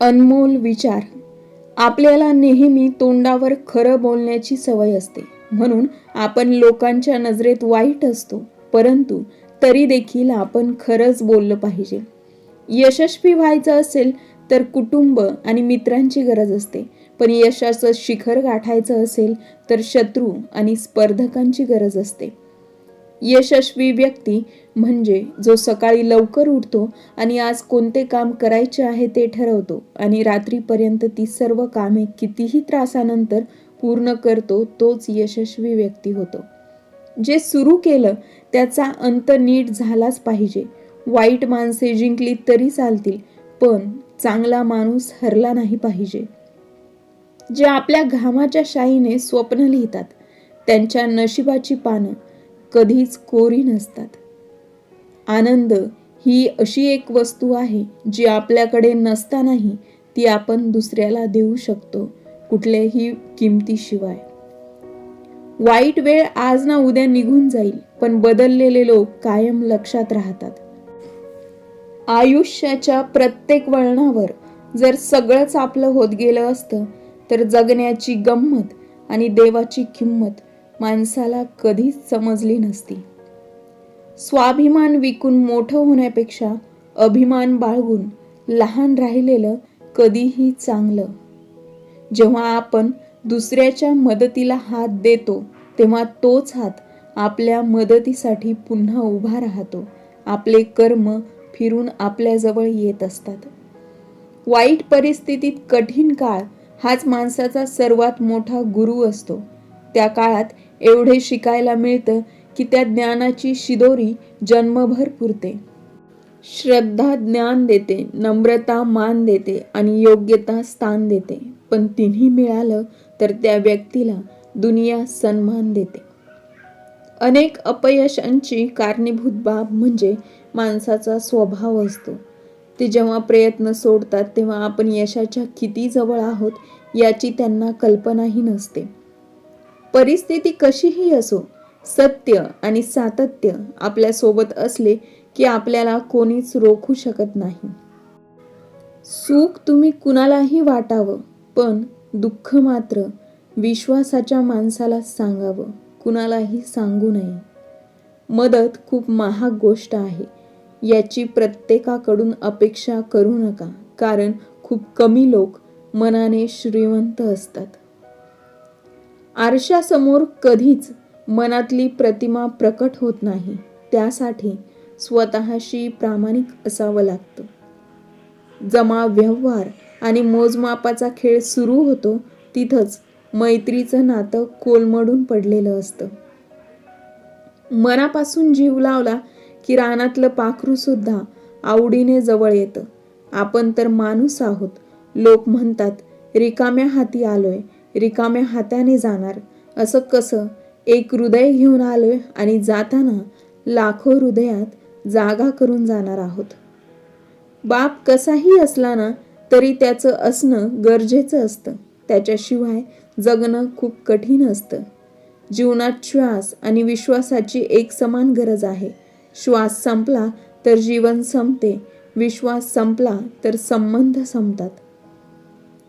अनमोल विचार. आपल्याला नेहमी तोंडावर खरं बोलण्याची सवय असते. म्हणून आपण लोकांच्या नजरेत वाईट असतो. परंतु तरी देखील आपण खरंच बोललं पाहिजे. यशस्वी व्हायचं असेल तर कुटुंब आणि मित्रांची गरज असते. पण यशाचं शिखर गाठायचं असेल तर शत्रू आणि स्पर्धकांची गरज असते. यशस्वी व्यक्ती म्हणजे जो सकाळी लवकर उठतो आणि आज कोणते काम करायचे आहे ते ठरवतो आणि रात्रीपर्यंत ती सर्व कामे कितीही त्रासानंतर पूर्ण करतो तोच यशस्वी व्यक्ती होतो. जे सुरू केलं त्याचा अंत नीट झालाच पाहिजे. वाईट माणसे जिंकली तरी चालतील पण चांगला माणूस हरला नाही पाहिजे. जे आपल्या घामाच्या शाईने स्वप्न लिहितात त्यांच्या नशिबाची पानं कधीच कोरी नसतात. आनंद ही अशी एक वस्तू आहे जी आपल्याकडे नसतानाही ती आपण दुसऱ्याला देऊ शकतो कुठल्याही किमतीशिवाय. वाईट वेळ आज ना उद्या निघून जाईल पण बदललेले लोक कायम लक्षात राहतात. आयुष्याच्या प्रत्येक वळणावर जर सगळंच आपलं होत गेलं असतं तर जगण्याची गंमत आणि देवाची किंमत माणसाला कधीच समजली नसती. स्वाभिमान विकून मोठं होण्यापेक्षा अभिमान बाळगून लहान राहिलेलं कधीही चांगलं. जेव्हा आपण दुसऱ्याच्या मदतीला हात देतो तेव्हा तोच हात आपल्या मदतीसाठी पुन्हा उभा राहतो. आपले कर्म फिरून आपल्याजवळ येत असतात. वाईट परिस्थितीत कठीण काळ हाच माणसाचा सर्वात मोठा गुरु असतो. त्या काळात एवढे शिकायला मिळतं की त्या ज्ञानाची शिदोरी जन्मभर पुरते. श्रद्धा ज्ञान देते नम्रता मान देते आणि योग्यता स्थान देते. पण तिन्ही मिळालं तर त्या व्यक्तीला दुनिया सन्मान देते. अनेक अपयशांची कारणीभूत बाब म्हणजे माणसाचा स्वभाव असतो. ते जेव्हा प्रयत्न सोडतात तेव्हा आपण यशाच्या किती जवळ आहोत याची त्यांना कल्पनाही नसते. परिस्थिती कशीही असो सत्य आणि सातत्य आपल्यासोबत असले की आपल्याला कोणीच रोखू शकत नाही. सुख तुम्ही कुणालाही वाटावं पण दुःख मात्र विश्वासाच्या माणसाला सांगावं कुणालाही सांगू नये. मदत खूप महाग गोष्ट आहे याची प्रत्येकाकडून अपेक्षा करू नका कारण खूप कमी लोक मनाने श्रीमंत असतात. आरशासमोर कधीच मनातली प्रतिमा प्रकट होत नाही. त्यासाठी स्वतःशी प्रामाणिक असावं लागतं. जमा व्यवहार आणि मोजमापाचा खेळ सुरू होतो तिथंच मैत्रीचं नातं कोलमडून पडलेलं असतं. मनापासून जीव लावला की रानातलं पाखरू सुद्धा आवडीने जवळ येतं. आपण तर माणूस आहोत. लोक म्हणतात रिकाम्या हाती आलोय. रिकाम्या हाताने जाणार. असं कसं? एक हृदय घेऊन आलोय आणि जाताना लाखो हृदयात जागा करून जाणार आहोत. बाप कसाही असला ना तरी त्याचं असणं गरजेचं असतं. त्याच्याशिवाय जगणं खूप कठीण असतं. जीवनात श्वास आणि विश्वासाची एक समान गरज आहे. श्वास संपला तर जीवन संपते. विश्वास संपला तर संबंध संपतात.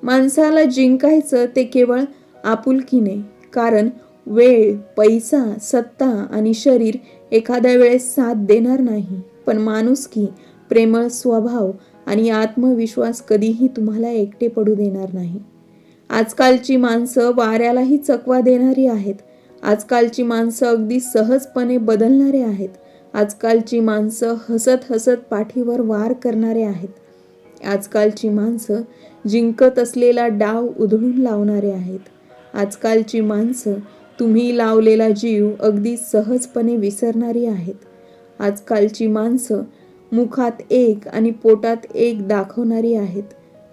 माणसाला जिंकायचं ते केवळ आपुलकीने. कारण वेळ पैसा सत्ता आणि शरीर एखाद्या वेळेस साथ देणार नाही. पण माणुसकी प्रेमळ स्वभाव आणि आत्मविश्वास कधीही तुम्हाला एकटे पडू देणार नाही. आजकालची माणसं वाऱ्यालाही चकवा देणारी आहेत. आजकालची माणसं अगदी सहजपणे बदलणारे आहेत. आजकालची माणसं हसत हसत पाठीवर वार करणारे आहेत. आजकालची माणसं जिंकत असलेला डाव उधळून लावणारे आहेत. आजकालची माणसं तुम्ही लावलेला जीव अगदी सहजपणे विसरणारी आहेत. आजकालची माणसं मुखात एक आणि पोटात एक दाखवणारी आहेत.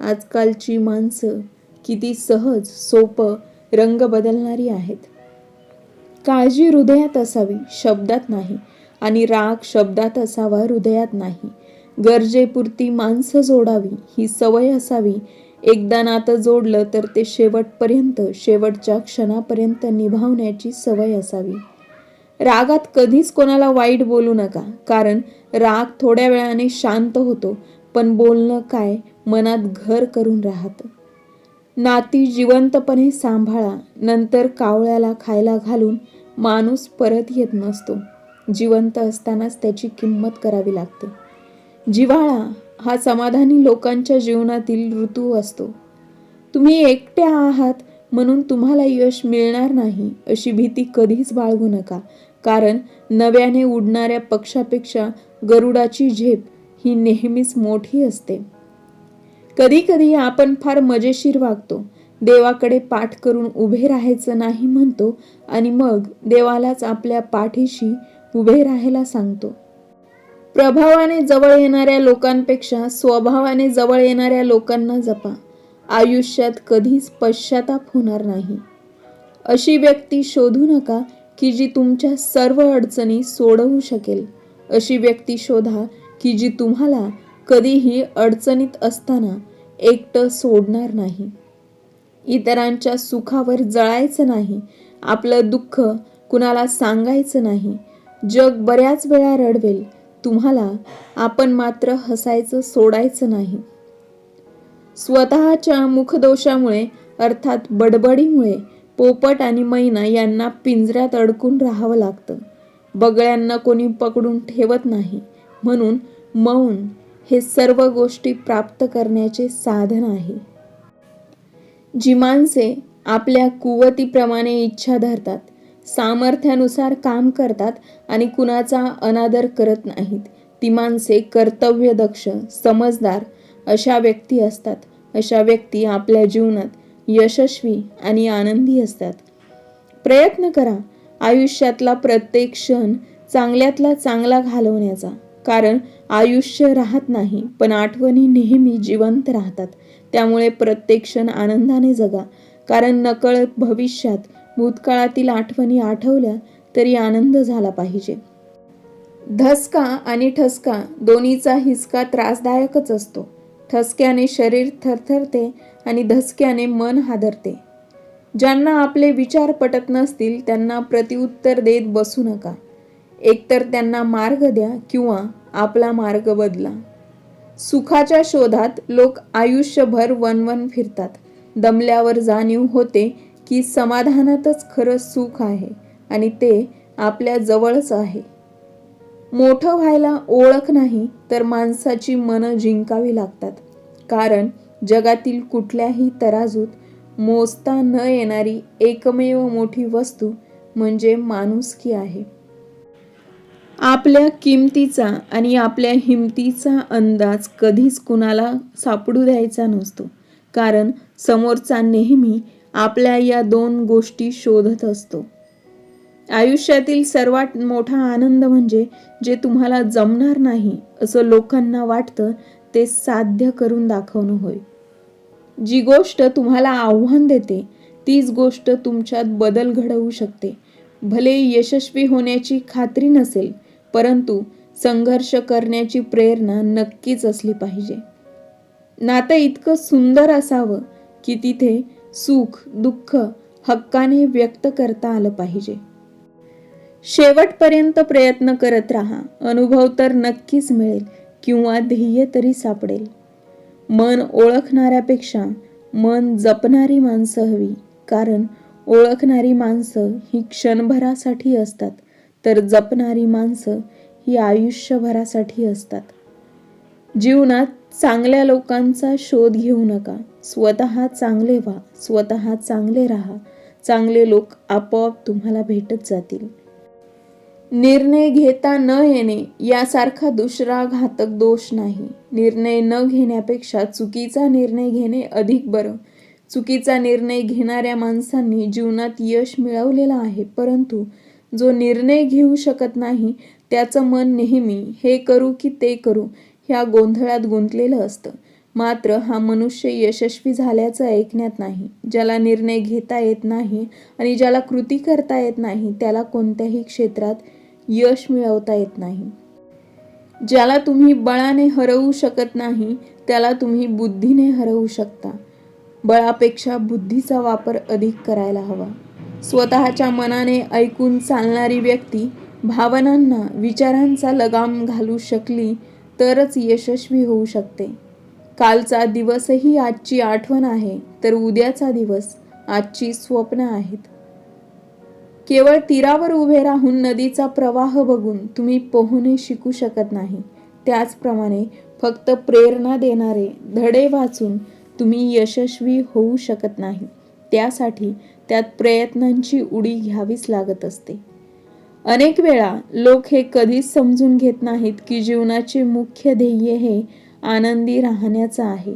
आजकालची माणसं किती सहज सोपं रंग बदलणारी आहेत. काळजी हृदयात असावी शब्दात नाही. आणि राग शब्दात असावा हृदयात नाही. गरजेपुरती माणसं जोडावी ही सवय असावी. एकदा नातं जोडलं तर ते शेवटपर्यंत शेवटच्या क्षणापर्यंत निभावण्याची सवय असावी. रागात कधीच कोणाला वाईट बोलू नका कारण राग थोड्या वेळाने शांत होतो पण बोलणं काय? मनात घर करून राहतं. नाती जिवंतपणे सांभाळा नंतर कावळ्याला खायला घालून माणूस परत येत नसतो. जिवंत असतानाच त्याची किंमत करावी लागते. जिव्हाळा हा समाधानी लोकांच्या जीवनातील ऋतू असतो. तुम्ही एकट्या आहात म्हणून तुम्हाला यश मिळणार नाही अशी भीती कधीच बाळगू नका. कारण नव्याने उडणाऱ्या पक्षापेक्षा गरुडाची झेप ही नेहमीच मोठी असते. कधी कधी आपण फार मजेशीर वागतो. देवाकडे पाठ करून उभे राहायचं नाही म्हणतो आणि मग देवालाच आपल्या पाठीशी उभे राहायला सांगतो. प्रभावाने जवळ येणाऱ्या लोकांपेक्षा स्वभावाने जवळ येणाऱ्या लोकांना जपा. आयुष्यात कधीच पश्चाताप होणार नाही. अशी व्यक्ती शोधू नका की जी तुमच्या सर्व अडचणी सोडवू शकेल. अशी व्यक्ती शोधा की जी तुम्हाला कधीही अडचणीत असताना एकटं सोडणार नाही. इतरांच्या सुखावर जळायचं नाही. आपलं दुःख कुणाला सांगायचं नाही. जग बऱ्याच वेळा रडवेल. तुम्हाला आपण मात्र हसायचं सोडायचं नाही. स्वतःच्या मुखदोषामुळे अर्थात बडबडीमुळे पोपट आणि मैना यांना पिंजऱ्यात अडकून राहावं लागतं. बगळ्यांना कोणी पकडून ठेवत नाही. म्हणून मौन हे सर्व गोष्टी प्राप्त करण्याचे साधन आहे. जी माणसे आपल्या कुवतीप्रमाणे इच्छा धरतात सामर्थ्यानुसार काम करतात आणि कुणाचा अनादर करत नाहीत. ती माणसे कर्तव्यदक्ष समजदार अशा व्यक्ती असतात. अशा व्यक्ती आपल्या जीवनात यशस्वी आणि आनंदी असतात. प्रयत्न करा आयुष्यातला प्रत्येक क्षण चांगल्यातला चांगला घालवण्याचा. कारण आयुष्य राहत नाही पण आठवणी नेहमी जिवंत राहतात. त्यामुळे प्रत्येक क्षण आनंदाने जगा. कारण नकळत भविष्यात भूतकाळातील आठवणी आठवल्या तरी आनंद झाला पाहिजे. धसका आणि ठसका दोन्हीचा हिसका त्रासदायकच असतो. ठसक्याने शरीर थरथरते आणि धसक्याने मन हादरते. ज्यांना आपले विचार पटत नसतील त्यांना प्रतिउत्तर देत बसू नका. एकतर त्यांना मार्ग द्या किंवा आपला मार्ग बदला. सुखाच्या शोधात लोक आयुष्यभर वनवन फिरतात. दमल्यावर जाणीव होते की समाधानातच खरं सुख आहे आणि ते आपल्या जवळच आहे. मोठं व्हायला ओळख नाही तर माणसाची मनं जिंकावी लागतात. कारण जगातील कुठल्याही तराजूत मोजता न येणारी एकमेव मोठी वस्तू म्हणजे माणुसकी आहे. आपल्या किमतीचा आणि आपल्या हिमतीचा अंदाज कधीच कुणाला सापडू द्यायचा नसतो. कारण समोरचा नेहमी आपल्या या दोन गोष्टी शोधत असतो. आयुष्यातील सर्वात मोठा आनंद म्हणजे जे तुम्हाला जमणार नाही असं लोकांना वाटतं ते साध्य करून दाखवणं होय. जी गोष्ट तुम्हाला आव्हान देते तीच गोष्ट तुमच्यात बदल घडवू शकते. भले यशस्वी होण्याची खात्री नसेल परंतु संघर्ष करण्याची प्रेरणा नक्कीच असली पाहिजे. नातं इतकं सुंदर असावं की तिथे सुख दुःख हक्काने व्यक्त करता आलं पाहिजे. शेवटपर्यंत प्रयत्न करत राहा. अनुभव तर नक्कीच मिळेल किंवा ध्येय तरी सापडेल. मन ओळखणाऱ्यापेक्षा मन जपणारी माणसं हवी. कारण ओळखणारी माणसं ही क्षणभरासाठी असतात तर जपणारी माणसं ही आयुष्यभरासाठी असतात. जीवनात चांगल्या लोकांचा शोध घेऊ नका. स्वतः चांगले व्हा स्वतः चांगले राहा. चांगले लोक आपोआप तुम्हाला भेटत जातील. निर्णय घेता न येणे यासारखा दुसरा घातक दोष नाही. निर्णय न घेण्यापेक्षा चुकीचा निर्णय घेणे अधिक बरं. चुकीचा निर्णय घेणाऱ्या माणसांनी जीवनात यश मिळवलेलं आहे परंतु जो निर्णय घेऊ शकत नाही त्याचं मन नेहमी हे करू की ते करू ह्या गोंधळात गुंतलेलं असतं. मात्र हा मनुष्य यशस्वी झाल्याचं ऐकण्यात नाही. ज्याला निर्णय घेता येत नाही आणि ज्याला कृती करता येत नाही त्याला कोणत्याही क्षेत्रात यश मिळवता येत नाही. ज्याला तुम्ही बळाने हरवू शकत नाही त्याला तुम्ही बुद्धीने हरवू शकता. बळापेक्षा बुद्धीचा वापर अधिक करायला हवा. स्वतःच्या मनाने ऐकून चालणारी व्यक्ती भावनांना विचारांचा लगाम घालू शकली तरच यशस्वी होऊ शकते. कालचा दिवसही आजची आठवण आहे तर उद्याचा दिवस आजची स्वप्न आहेत. केवळ तीरावर उभे राहून नदीचा प्रवाह बघून तुम्ही पोहणे शिकू शकत नाही. त्याचप्रमाणे फक्त प्रेरणा देणारे धडे वाचून तुम्ही यशस्वी होऊ शकत नाही. त्यासाठी त्यात प्रयत्नांची उडी घ्यावीच लागत असते. अनेक वेळा लोक हे कधीच समजून घेत नाहीत की जीवनाचे मुख्य ध्येय हे आनंदी राहण्याचं आहे.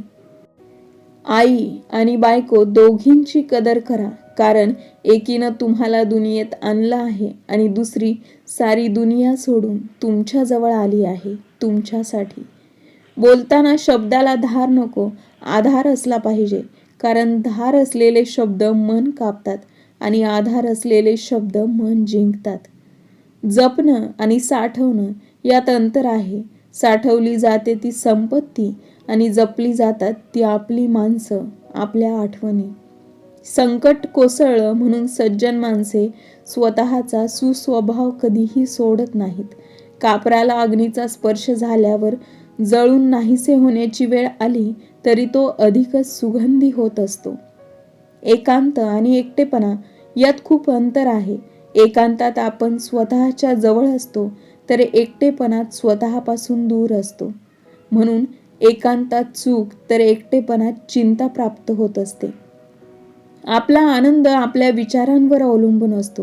आई आणि बायको दोघींची कदर करा कारण एकीनं तुम्हाला दुनियेत आणलं आहे आणि दुसरी सारी दुनिया सोडून तुमच्याजवळ आली आहे तुमच्यासाठी. बोलताना शब्दाला धार नको आधार असला पाहिजे कारण धार असलेले शब्द मन कापतात आणि आधार असलेले शब्द मन जिंकतात. जपणं आणि साठवणं यात अंतर आहे. साठवली जाते ती संपत्ती आणि जपली जातात ती आपली माणसं आपल्या आठवणी. संकट कोसळलं म्हणून सज्जन माणसे स्वतःचा सुस्वभाव कधीही सोडत नाहीत. कापराला अग्नीचा स्पर्श झाल्यावर जळून नाहीसे होण्याची वेळ आली तरी तो अधिकच सुगंधी होत असतो. एकांत आणि एकटेपणा यात खूप अंतर आहे. एकांतात आपण स्वतःच्या जवळ असतो तर एकटेपणात स्वतःपासून दूर असतो. म्हणून एकांतात चूक तर एकटेपणात चिंता प्राप्त होत असते. आपला आनंद आपल्या विचारांवर अवलंबून असतो.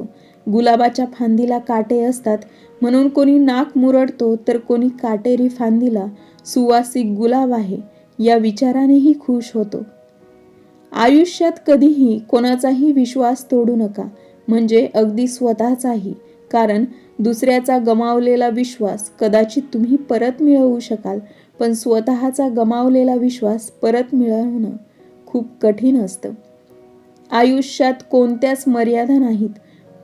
गुलाबाच्या फांदीला काटे असतात. म्हणून कोणी नाक मुरडतो तर कोणी काटेरी फांदीला सुवासिक गुलाब आहे या विचारानेही खुश होतो. आयुष्यात कधीही कोणाचाही विश्वास तोडू नका. म्हणजे अगदी स्वतःचाही. कारण दुसऱ्याचा गमावलेला विश्वास कदाचित तुम्ही परत मिळवू शकाल पण स्वतःचा गमावलेला विश्वास परत मिळवणं खूप कठीण असतं. आयुष्यात कोणत्याच मर्यादा नाहीत.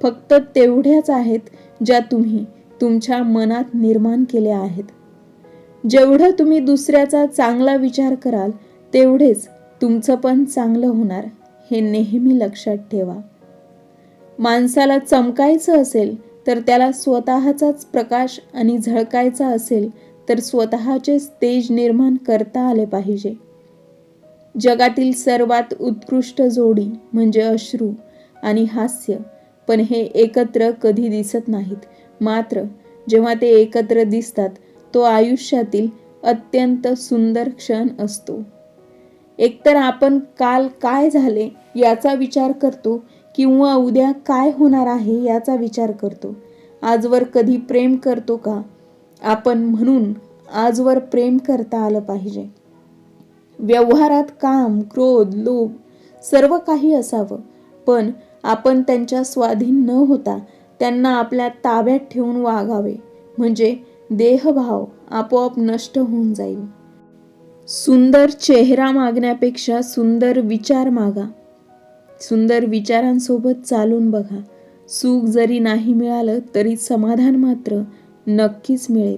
फक्त तेवढ्याच आहेत ज्या तुम्ही तुमच्या मनात निर्माण केल्या आहेत. जेवढं तुम्ही दुसऱ्याचा चांगला विचार कराल तेवढेच तुमचं पण चांगलं होणार हे नेहमी लक्षात ठेवा. माणसाला चमकायचं असेल तर त्याला स्वतःचाच प्रकाश आणि झळकायचा असेल तर स्वतःचेच तेज निर्माण करता आले पाहिजे. जगातील सर्वात उत्कृष्ट जोडी म्हणजे अश्रू आणि हास्य पण हे एकत्र कधी दिसत नाहीत. मात्र जेव्हा ते एकत्र दिसतात तो आयुष्यातील अत्यंत सुंदर क्षण असतो. एकतर आपण काल काय झाले याचा विचार करतो किंवा उद्या काय होणार आहे याचा विचार करतो. आजवर कधी प्रेम करतो का? आपण म्हणून आजवर प्रेम करता आलं पाहिजे. व्यवहारात काम क्रोध लोभ सर्व काही असावं. पण आपण त्यांच्या स्वाधीन न होता त्यांना आपल्या ताब्यात ठेवून वागावे. म्हणजे देहभाव आपोआप नष्ट होऊन जाईल. सुंदर चेहरा मागण्यापेक्षा सुंदर विचार मागा. सुंदर विचारांसोबत चालून बघा. सुख जरी नाही मिळालं तरी समाधान मात्र नक्कीच मिळेल.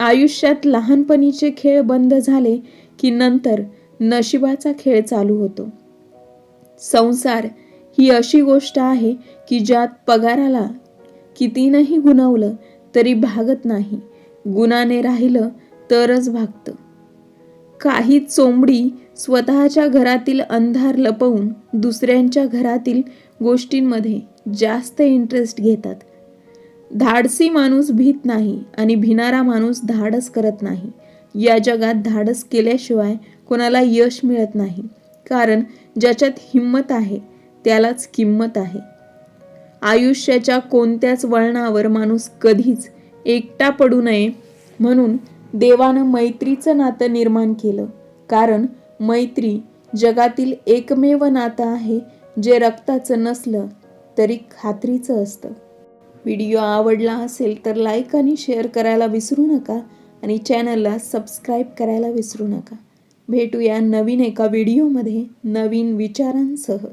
आयुष्यात लहानपणीचे खेळ बंद झाले की नंतर नशिबाचा खेळ चालू होतो. संसार ही अशी गोष्ट आहे की ज्यात पगाराला कितीनही गुणवलं तरी भागत नाही. गुणाने राहिलं तरच भागतं. काही चोंबडी स्वतःच्या घरातील अंधार लपवून दुसऱ्यांच्या घरातील गोष्टींमध्ये जास्त इंटरेस्ट घेतात. धाडसी माणूस भीत नाही आणि भिनारा माणूस धाडस करत नाही. या जगात धाडस केल्याशिवाय कोणाला यश मिळत नाही. कारण ज्याच्यात हिंमत आहे त्यालाच किंमत आहे. आयुष्याच्या कोणत्याच वळणावर माणूस कधीच एकटा पडू नये म्हणून देवानं मैत्रीचं नातं निर्माण केलं. कारण मैत्री जगातील एकमेव नातं आहे जे रक्ताचं नसलं तरी खात्रीचं असतं. व्हिडिओ आवडला असेल तर लाईक आणि शेअर करायला विसरू नका आणि चॅनलला सबस्क्राईब करायला विसरू नका. भेटूया नवीन एका व्हिडिओमध्ये नवीन विचारांसह.